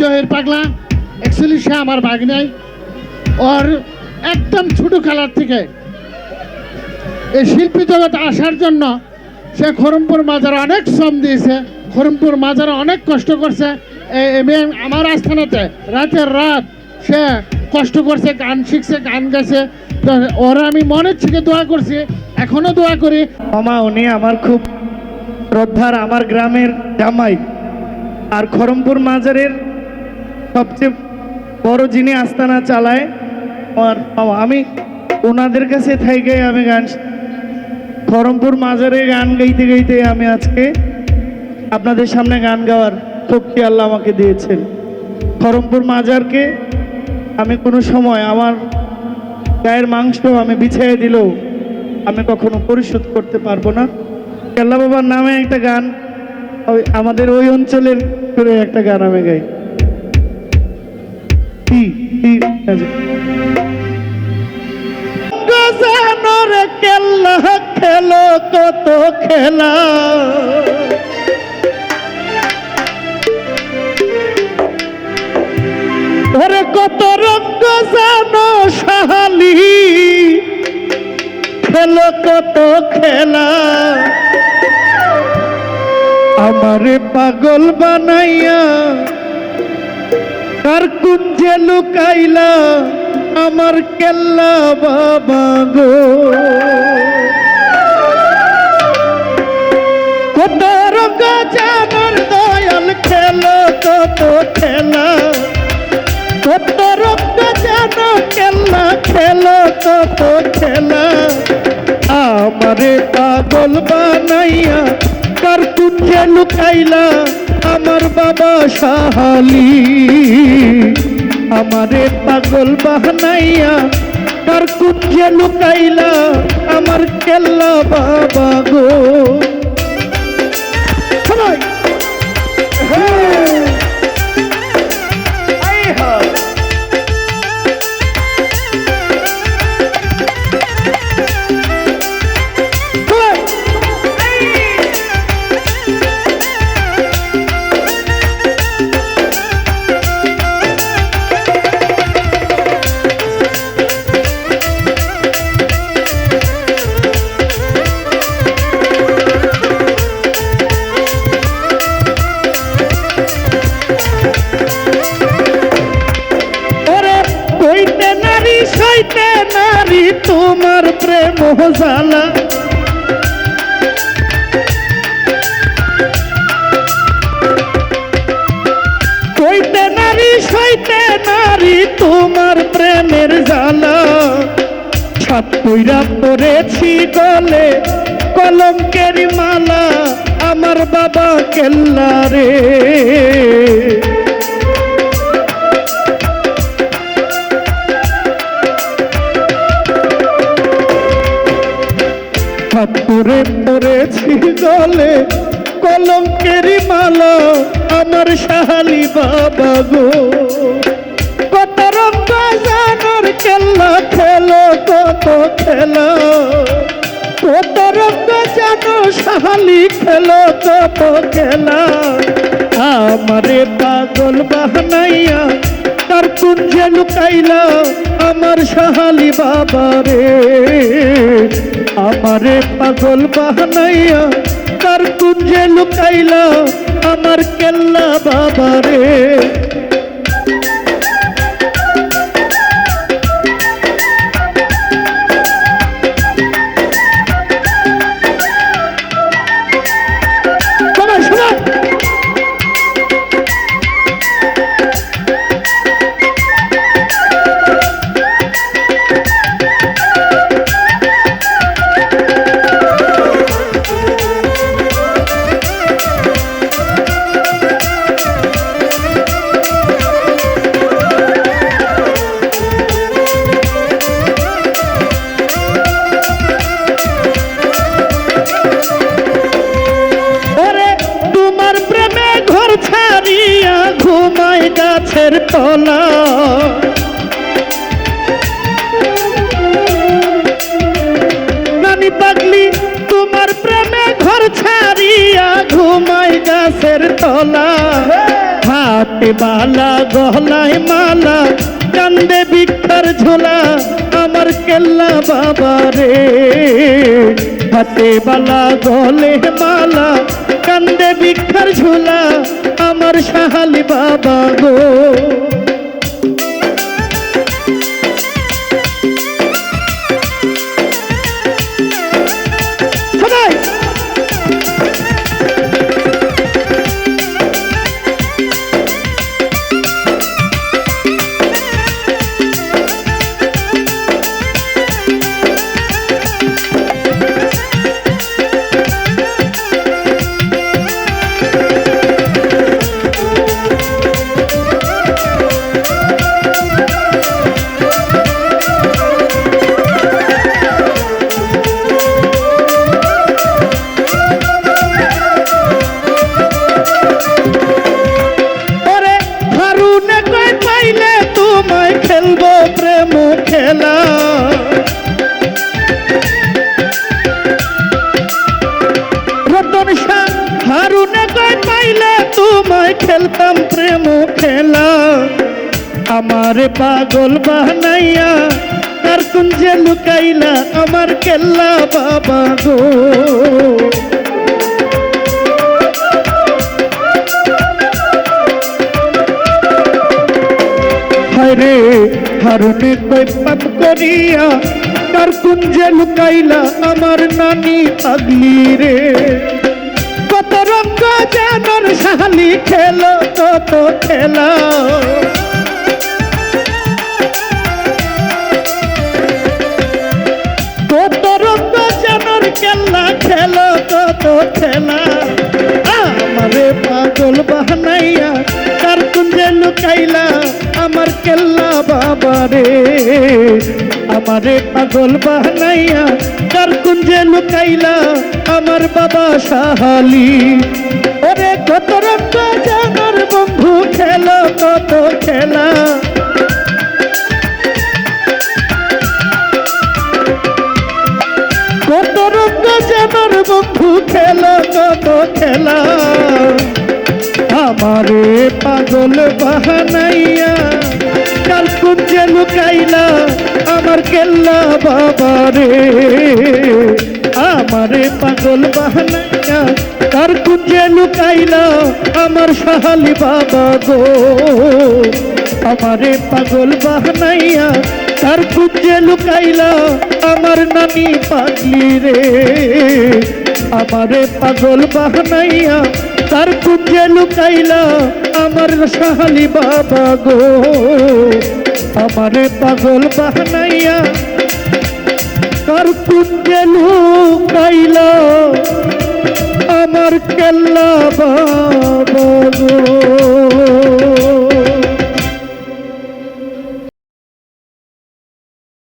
জহের পাগলা অ্যাকচুয়ালি সে আমার বাঘ নাই ওর একদম ছোট খেলার থেকে এই শিল্পী জগতে আসার জন্য সে খরমপুর মাজারে অনেক শ্রম দিয়েছে খরমপুর মাজারে অনেক কষ্ট করছে। আমার আস্থানাতে রাতের রাত সে কষ্ট করছে, গান শিখছে, গান গেছে তো ওরা আমি মনের থেকে দোয়া করছি, এখনও দোয়া করি। মামা, উনি আমার খুব শ্রদ্ধার, আমার গ্রামের জামাই। আর খরমপুর মাজারের সবচেয়ে বড় যিনি আস্তানা চালায়, আমার আমি ওনাদের কাছে থেকে আমি গান খরমপুর মাজারে গান গাইতে গাইতে আমি আজকে আপনাদের সামনে গান গাওয়ার শক্তি আল্লাহ আমাকে দিয়েছেন। খরমপুর মাজারকে আমি কোনো সময় আমার গায়ের মাংস আমি বিছিয়ে দিলেও আমি কখনো পরিশোধ করতে পারব না। কেল্লা বাবার নামে একটা গান আমাদের ওই অঞ্চলের করে একটা গান আমি গাই। কি? কি? গজানোর খেলো, কত খেলা। ওরে কত রঙ্গ জানো সাহালি খেলো, কত খেলা। আমারে পাগল বানাইয়া কার কুঞ্জে লুকাইলা আমার কেল্লা বাবা গো? কত রঙ্গ দয়াল খেলো কত খেলা। কত রক্ত যেন খেলা খেলো খেলা। আমারে পাগল বানাইয়া কার কুঞ্জে লুকাইলা আমার বাবা সাহালি। আমারে পাগল বাহানাইয়া কার কুঞ্জে লুকাইলা আমার কেল্লা বাবা গো। জালা কইতে নারী, সইতে নারী, তোমার প্রেমের জালা সাত কইরা পড়েছি গলে, কলঙ্কের মালা, আমার বাবা কেল্লা রে হাতুরে পড়েছি গলে কলঙ্কেরি মালা আমার শাহালি বাবা গো। কত রঙ্গ জানার খেলা খেলো, কত খেলা। কত রঙ্গ জানো শাহালি খেলো, কত খেলা। আমারে পাগল বাহানাইয়া তার কুঞ্জে লুকাইলা আমার শাহালি বাবা রে। আমারে পাগল বাহানাইয়া তার কুঞ্জে লুকাইলা আমার কেল্লা বাবা গাছের তলা। নানি পাগলি, তোমার প্রেমে ঘর ছাড়িয়া ঘুমাই গাছের তলা। হাত বালা গহলায় মালা, কান্দে বিক্ষার ঝোলা, আমার কেল্লা বাবা রে। হাতে বালা, গলে মালা, কান্দে বিক্ষার ঝোলা বাবা গো। খেলা রতন শাহ খেলতাম প্রেম খেলা। আমারে পাগল বানাইয়া তার কুঞ্জে লুকাইলা আমার কেল্লা বাবা গো। হরে হারুনে কই পাপ করিয়া তার কুঞ্জে লুকাইলা আমার নানি পাগলি রে। কত রঙ্গ জানর সাহালি খেলো, কত খেলা বাবা রে আমারে পাগল বাহানাইয়া তার কুঞ্জে লুকাইলা আমার বাবা সাহালি। ওরে কত রঙ্গ জানার বন্ধু খেলা, কত খেলা। কত রঙ্গ জানার বন্ধু খেলা, কত খেলা। আমারে পাগল বাহানাইয়া, কাল কুঞ্জে লুকাইলা আমার কেল্লা বাবা রে আমারে পাগল বাহানাইয়া কার কুঞ্জে লুকাইলা আমার সাহালি বাবা গো। আমারে পাগল বাহানাইয়া তার কুঞ্জে লুকাইলা আমার নানি পাগলি রে। আমারে পাগল বাহানাইয়া তার কুঞ্জে লুকাইলা আমার সাহালি বাবা গো। আমার পাগল বাহানাইয়া কার কুঞ্জে লুকাইলা আমার কেল্লা বাবা গো।